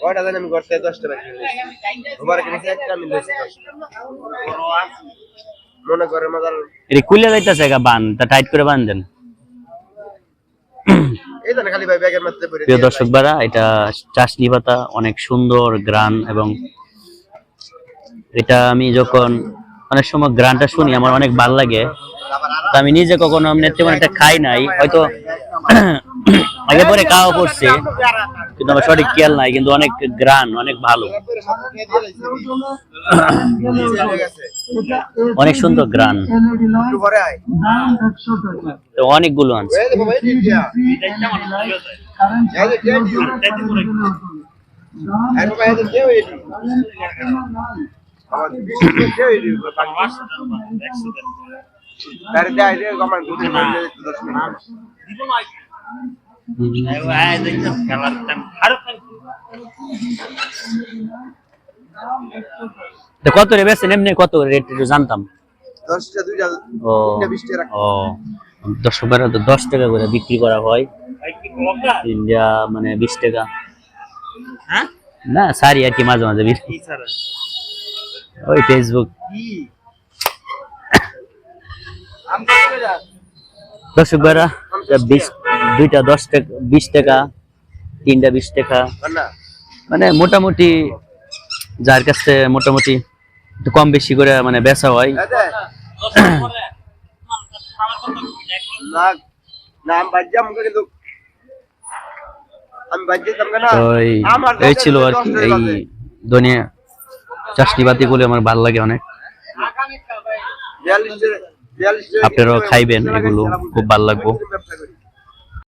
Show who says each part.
Speaker 1: কয়টা জানি আমি করতে দশটা তোমার কিনেছি একটা আমি মনে করে
Speaker 2: এটা যাইতেছে গা বান তা টাইট করে বান দেন প্রিয় দর্শক বারা এটা চাষনি পাতা অনেক সুন্দর গ্রান এবং এটা আমি যখন অনেক সময় গ্রানটা শুনি আমার অনেক ভালো লাগে। তা আমি নিজে কখনো তেমন একটা খাই নাই, হয়তো আগে পরে খাওয়া পড়ছে কিন্তু আমার সঠিক খেয়াল নাই, কিন্তু অনেক গ্রান, অনেক ভালো। অনেক সুন্দর গ্রান। অনেকগুলো আনছে।
Speaker 1: এই দেখো ভাই দিয়া এই যে দিয়ে দিও এই বাবা এই যে দিয়ে এই আমার বিশ দিয়ে এই তার দেয় রে আমার দুটো মিলে 10 মিনিট
Speaker 2: তো কত রে বেছেন এমনি কত রেট একটু জানতাম।
Speaker 1: 10টা দুইটা দুইটা 20 টাকা
Speaker 2: ও। দশ বারো তো দশ টাকা করে বিক্রি করা হয়। ইন্ডিয়া মানে বিশ টাকা। না সারি আর কি মাঝে মাঝে ওই ফেসবুক দর্শক ভাইরা বিশ, দুইটা দশ টাকা, বিশ টাকা, তিনটা বিশ টাকা। মানে মোটামুটি যার কাছে মোটামুটি একটু কম বেশি করে মানে বেচা হয়।
Speaker 1: এই
Speaker 2: ছিল আর কি, এই দুনিয়া চাষনি বাতি গুলো আমার ভালো লাগে অনেক। আপনারাও খাইবেন এগুলো খুব ভালো লাগবো।